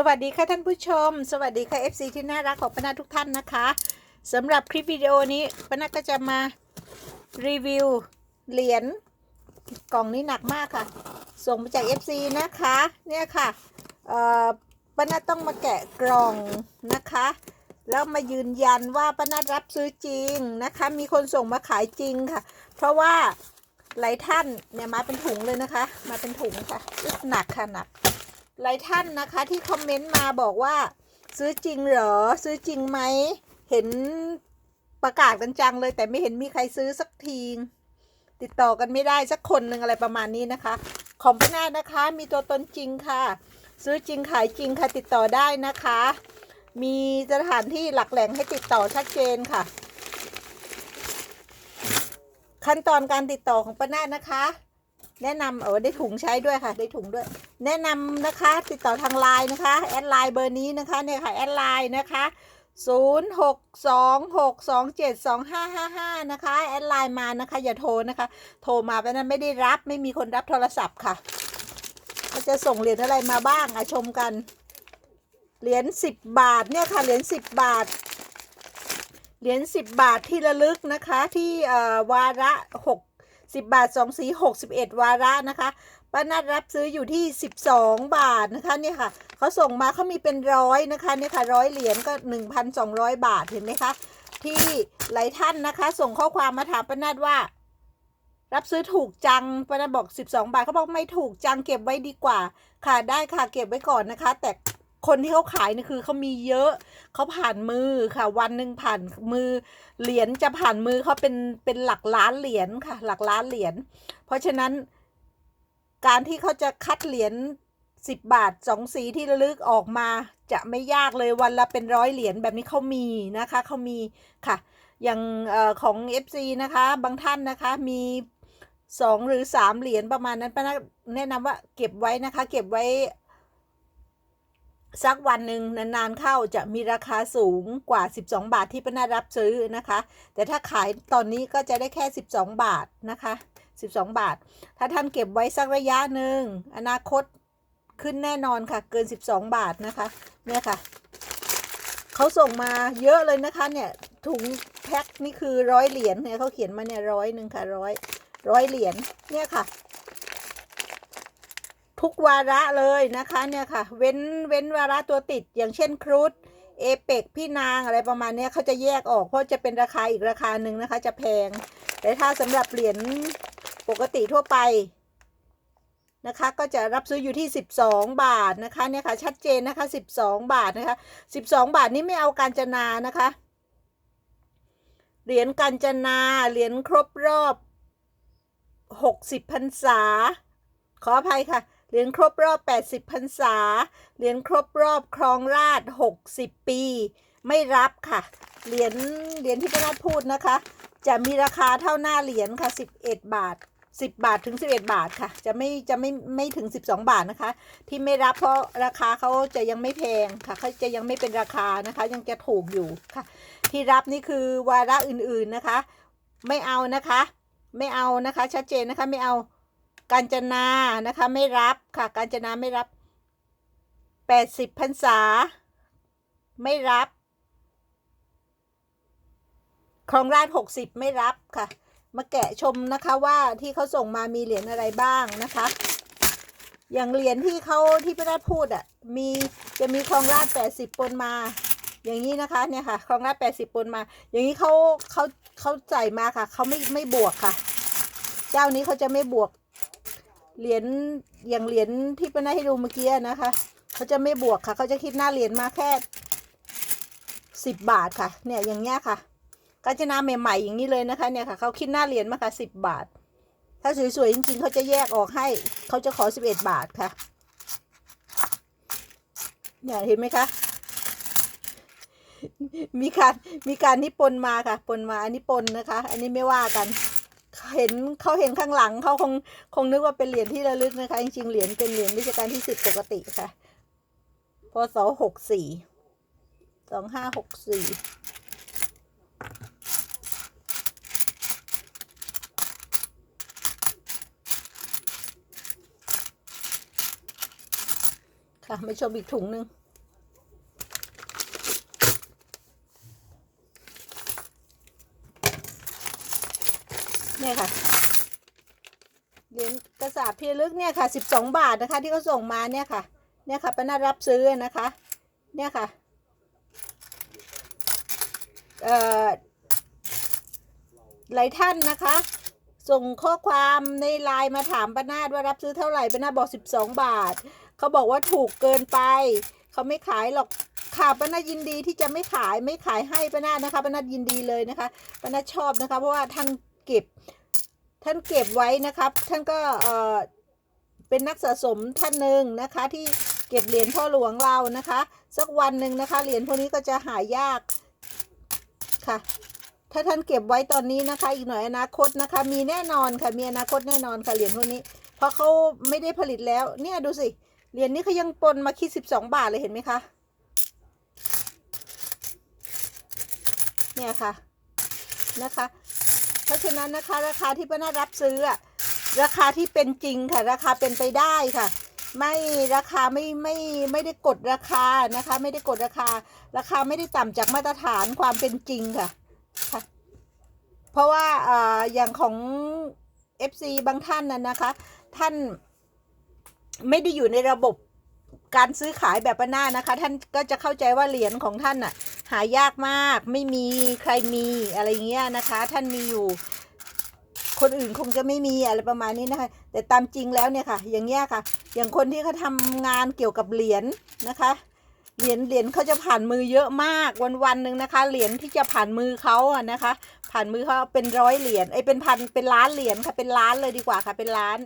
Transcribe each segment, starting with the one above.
สวัสดีค่ะท่านผู้ชม สวัสดีค่ะ FC ที่น่ารักของปนาทุกท่านนะคะสำหรับคลิปวิดีโอนี้ปนาก็จะมารีวิวเหรียญกล่องนี้หนักมากค่ะ ส่งมาจาก FC นะคะเนี่ยค่ะเอ่อปนาต้องมาแกะกล่องนะคะแล้วมายืนยันว่าปนารับซื้อจริงนะคะ มีคนส่งมาขายจริงค่ะ เพราะว่าหลายท่านเนี่ยมาเป็นถุงเลยนะคะ มาเป็นถุงค่ะหนักค่ะหนัก หลายท่านนะคะที่คอมเมนต์มาบอกว่า ซื้อจริงเหรอ ซื้อจริงไหม เห็นประกาศกันจังเลย แต่ไม่เห็นมีใครซื้อสักทีติดต่อกันไม่ได้สักคนหนึ่งอะไรประมาณนี้นะคะ ของพี่นานะคะ มีตัวตนจริงค่ะ ซื้อจริงขายจริงค่ะติดต่อได้นะคะ มีสถานที่หลักแหล่งให้ติดต่อชัดเจนค่ะ ขั้นตอนการติดต่อของป้านานะคะ แนะนำเออได้ถุงใช้ด้วยค่ะ ได้ถุงด้วย แนะนำนะคะ ติดต่อทางไลน์นะคะ แอดไลน์เบอร์นี้นะคะเนี่ยค่ะแอดไลน์นะคะ0 6 2 6 2 7 2 5 5 5 นะคะ แอดไลน์มานะคะ อย่าโทรนะคะ โทรมาเพราะนั้นไม่ได้รับไม่มีคนรับโทรศัพท์ค่ะก็จะส่งเหรียญอะไรมาบ้างอะชมกัน เหรียญ10 บาทเนี่ยค่ะเหรียญ10 บาท เหรียญ10 บาทที่ระลึกนะคะที่วาระ 6 10 บาท 2 สี 61 วาระนะคะป้านัดรับซื้ออยู่ที่ 12 บาทนะคะเนี่ยค่ะเขาส่งมาเขามีเป็นร้อยนะคะเนี่ยค่ะร้อยเหรียญก็ 1,200 บาทเห็นไหมคะ ที่หลายท่านนะคะ ส่งข้อความมาถามป้านัดว่า รับซื้อถูกจังป้านัดบอก 12 บาทเขาบอกไม่ถูกจังเก็บไว้ดีกว่า ค่ะได้ค่ะเก็บไว้ก่อนนะคะ แต่ คนที่เขาขายนี่คือเขามีเยอะเขาผ่านมือค่ะ วันหนึ่งผ่านมือเหรียญจะผ่านมือเขาเป็นเป็นหลักล้านเหรียญค่ะ หลักล้านเหรียญเพราะฉะนั้น การที่เขาจะคัดเหรียญสิบบาทสองสีที่ระลึกออกมาจะไม่ยากเลยวันละเป็นร้อยเหรียญแบบนี้เขามีนะคะเขามีค่ะ อย่างอของ FC นะคะ บางท่านนะคะมีสองหรือสามเหรียญประมาณนั้นป้าแนะนำว่าเก็บไว้นะคะ เก็บไว้ สักวันหนึ่งนานๆเข้าจะมีราคาสูงกว่า 12 บาทที่ป้านารับซื้อนะคะ แต่ถ้าขายตอนนี้ก็จะได้แค่ 12 บาทนะคะ 12 บาท ถ้าท่านเก็บไว้สักระยะหนึ่งอนาคตขึ้นแน่นอนค่ะ เกิน 12 บาทนะคะ เนี่ยค่ะเขาส่งมาเยอะเลยนะคะเนี่ยถุงแพ็คนี่คือร้อยเหรียญเนี่ยเขาเขียนมาเนี่ยร้อยหนึ่งค่ะร้อยร้อยเหรียญเนี่ยค่ะ ทุกวาระเลยนะคะเนี่ยค่ะ เว้นเว้นวาระตัวติดอย่างเช่นครุฑเอเปกพี่นางอะไรประมาณนี้เขาจะแยกออกเพราะจะเป็นราคาอีกราคาหนึ่งนะคะ จะแพง แต่ถ้าสำหรับเหรียญปกติทั่วไปนะคะ ก็จะรับซื้ออยู่ที่ 12 บาทนะคะเนี่ยค่ะชัดเจนนะคะ 12 บาทนะคะ 12 บาทนี้ไม่เอาการจนานะคะ เหรียญการจนาเหรียญครบรอบ 60พรรษาขออภัยค่ะ เหรียญครบรอบ 80พรรษา เหรียญครบรอบครองราช60 ปี ไม่รับค่ะ เหรียญ เหรียญที่พระนาพูดนะคะ จะมีราคาเท่าหน้าเหรียญค่ะ 11 บาท 10 บาทถึง 11 บาทค่ะ จะไม่ จะไม่ ไม่ถึง 12 บาทนะคะ ที่ไม่รับเพราะราคาเขาจะยังไม่แพงค่ะเขาจะยังไม่เป็นราคานะคะ ยังจะถูกอยู่ค่ะ ที่รับนี่คือวาระอื่นๆนะคะ ไม่เอานะคะ ไม่เอานะคะ ชัดเจนนะคะ ไม่เอา กาญจนานะคะไม่รับค่ะกาญจนาไม่รับแปดสิบพรรษา ไม่รับครองราชหกสิบไม่รับค่ะ มาแกะชมนะคะว่าที่เขาส่งมามีเหรียญอะไรบ้างนะคะ อย่างเหรียญที่เขาที่พระราชพูดอะมีจะมีครองราชแปดสิบปนมา อย่างนี้นะคะเนี่ยค่ะครองราชแปดสิบปนมา อย่างนี้เขาเขาเขาใส่มาค่ะเขาไม่ไม่บวกค่ะ เจ้านี้เขาจะไม่บวก เหรียญอย่างเหรียญที่ป้านาให้ดูเมื่อกี้นะคะเขาจะไม่บวกค่ะ เขาจะคิดหน้าเหรียญมาแค่สิบบาทค่ะ เนี่ยอย่างเงี้ยค่ะกาญจนาใหม่ๆอย่างนี้เลยนะคะเนี่ยค่ะเขาคิดหน้าเหรียญมาค่ะสิบบาท ถ้าสวยๆจริงๆเขาจะแยกออกให้เขาจะขอสิบเอ็ดบาทค่ะเนี่ยเห็นไหมคะ มีการมีการที่ปนมาค่ะ ปนมาอันนี้ปนนะคะ อันนี้ไม่ว่ากัน เห็นเขาเห็นข้างหลังเขาคงคงนึกว่าเป็นเหรียญที่ระลึกนะคะ จริงๆเหรียญเป็นเหรียญรัชกาลที่สิบปกติค่ะพศหกสี่สองห้าหกสี่ค่ะมาชมอีกถุงหนึ่ง เนี่ยค่ะเหรียญกระสาบที่ระลึกเนี่ยค่ะสิบสองบาทนะคะ ที่เขาส่งมาเนี่ยค่ะ เนี่ยค่ะป้านารับซื้อนะคะ เนี่ยค่ะเอ่อหลายท่านนะคะ ส่งข้อความในไลน์มาถามป้านาดว่ารับซื้อเท่าไหร่ป้านาดบอกสิบสองบาท เขาบอกว่าถูกเกินไป เขาไม่ขายหรอกค่ะป้านายินดีที่จะไม่ขายไม่ขายให้ป้านานะคะป้านายินดีเลยนะคะป้านาชอบนะคะ เพราะว่าท่าน เก็บ ท่านเก็บไว้นะครับ ท่านก็เออเป็นนักสะสมท่านหนึ่งนะคะ ที่เก็บเหรียญพ่อหลวงเรานะคะ สักวันหนึ่งนะคะ เหรียญพวกนี้ก็จะหายากค่ะ ถ้าท่านเก็บไว้ตอนนี้นะคะ อีกหน่อยอนาคตนะคะ มีแน่นอนค่ะมีอนาคตแน่นอนค่ะเหรียญพวกนี้ เพราะเขาไม่ได้ผลิตแล้ว เนี่ยดูสิเหรียญนี้เขายังปนมาคิดสิบสองบาทเลยเห็นไหมคะเนี่ยค่ะนะคะ เพราะฉะนั้นนะคะราคาที่ป้านารับซื้ออะราคาที่เป็นจริงค่ะ ราคาเป็นไปได้ค่ะ ไม่ราคาไม่ไม่ไม่ได้กดราคานะคะ ไม่ได้กดราคา ราคาไม่ได้ต่ำจากมาตรฐานความเป็นจริงค่ะค่ะ เพราะว่าอ่าอย่างของ FC บางท่านน่ะนะคะ ท่านไม่ได้อยู่ในระบบการซื้อขายแบบป้านานะคะ ท่านก็จะเข้าใจว่าเหรียญของท่านน่ะ หายากมากไม่มีใครมีอะไรเงี้ยนะคะ ท่านมีอยู่ คนอื่นคงจะไม่มีอะไรประมาณนี้นะคะ แต่ตามจริงแล้วเนี่ยค่ะ อย่างเงี้ยค่ะ อย่างคนที่เขาทำงานเกี่ยวกับเหรียญนะคะเหรียญเหรียญเขาจะผ่านมือเยอะมากวันวันหนึ่งนะคะ เหรียญที่จะผ่านมือเขาอะนะคะ ผ่านมือเขาเป็นร้อยเหรียญไอ้เป็นพันเป็นล้านเหรียญค่ะเป็นล้านเลยดีกว่าค่ะเป็นล้าน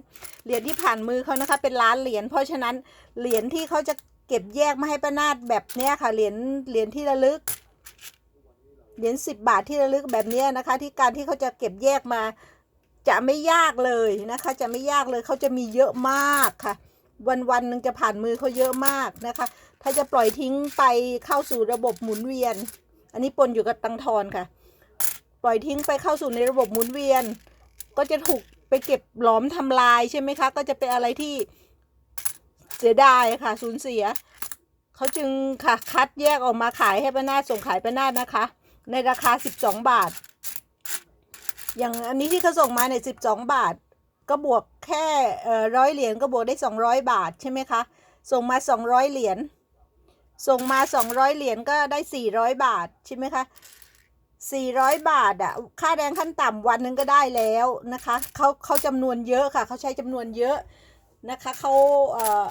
เหรียญที่ผ่านมือเขานะคะ เป็นล้านเหรียญเพราะฉะนั้นเหรียญที่เขาจะ เก็บแยกมาให้ป้านาดแบบเนี้ยค่ะเหรียญเหรียญที่ระลึกเหรียญสิบบาทที่ระลึกแบบเนี้ยนะคะ ที่การที่เขาจะเก็บแยกมา จะไม่ยากเลยนะคะ จะไม่ยากเลยเขาจะมีเยอะมากค่ะ วันวันหนึ่งจะผ่านมือเขาเยอะมากนะคะ ถ้าจะปล่อยทิ้งไปเข้าสู่ระบบหมุนเวียน อันนี้ปนอยู่กับตังทอนค่ะ ปล่อยทิ้งไปเข้าสู่ในระบบหมุนเวียน ก็จะถูกไปเก็บหลอมทำลายใช่ไหมคะ ก็จะเป็นอะไรที่ เสียดายค่ะสูญเสีย เขาจึงค่ะคัดแยกออกมาขายให้ป้านาส่งขายป้านานะคะ ในราคา 12 บาท อย่างอันนี้ที่เขาส่งมาเนี่ย12บาท ก็บวกแค่ร้อยเหรียญก็บวกได้ 200 บาทใช่ไหมคะส่งมา 200 เหรียญส่งมา 200 เหรียญก็ได้ 400 บาทใช่ไหมคะ400 บาทอะค่าแรงขั้นต่ำวันนึงก็ได้แล้วนะคะเขาเขาจำนวนเยอะค่ะ เขาใช้จำนวนเยอะ นะคะเขาเอ่อ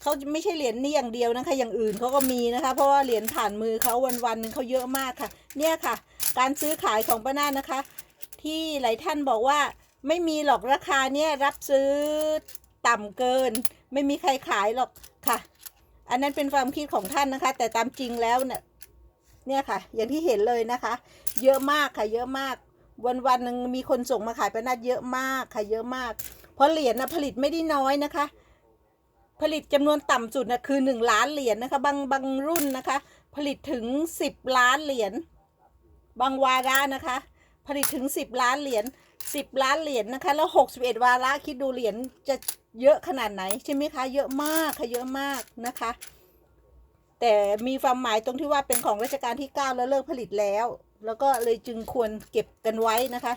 เขาไม่ใช่เหรียญนี้อย่างเดียวนะคะ อย่างอื่นเขาก็มีนะคะ เพราะว่าเหรียญผ่านมือเขาวันวันๆหนึงเขาเยอะมากค่ะ เนี่ยค่ะ การซื้อขายของป้านานะคะ ที่หลายท่านบอกว่าไม่มีหรอกราคาเนี่ยรับซื้อต่ำเกิน ไม่มีใครขายหรอกค่ะ อันนั้นเป็นความคิดของท่านนะคะ แต่ตามจริงแล้วเนี่ยเนี่ยค่ะ อย่างที่เห็นเลยนะคะ เยอะมากค่ะ เยอะมาก วันวันๆหนึ่งมีคนส่งมาขายไปนัดเยอะมากค่ะเยอะมาก เพราะเหรียญนะผลิตไม่ได้น้อยนะคะ ผลิตจำนวนต่ำสุดนะคือหนึ่งล้านเหรียญนะคะ บางบางรุ่นนะคะ ผลิตถึงสิบล้านเหรียญบางวาระนะคะ ผลิตถึงสิบล้านเหรียญสิบล้านเหรียญนะคะ แล้วหกสิบเอ็ดวาระคิดดูเหรียญจะเยอะขนาดไหนใช่ไหมคะ เยอะมากค่ะเยอะมากนะคะ แต่มีความหมายตรงที่ว่าเป็นของรัชกาลที่ 9 แล้วเลิกผลิตแล้ว แล้วก็เลยจึงควรเก็บกันไว้นะคะ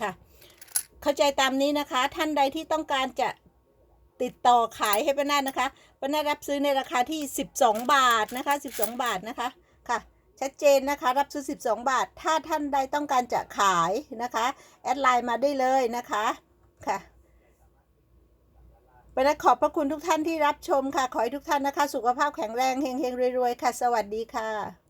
ค่ะ เข้าใจตามนี้นะคะ ท่านใดที่ต้องการจะติดต่อขายให้ป้านานะคะป้านารับซื้อในราคาที่ 12 บาทนะคะ 12 บาทนะคะค่ะชัดเจนนะคะ รับซื้อ 12 บาท ถ้าท่านใดต้องการจะขายนะคะ แอดไลน์มาได้เลยนะคะค่ะไปนะขอบพระคุณทุกท่านที่รับชมค่ะ ขอให้ทุกท่านนะคะ สุขภาพแข็งแรงเฮงๆรวยๆ ค่ะ สวัสดีค่ะ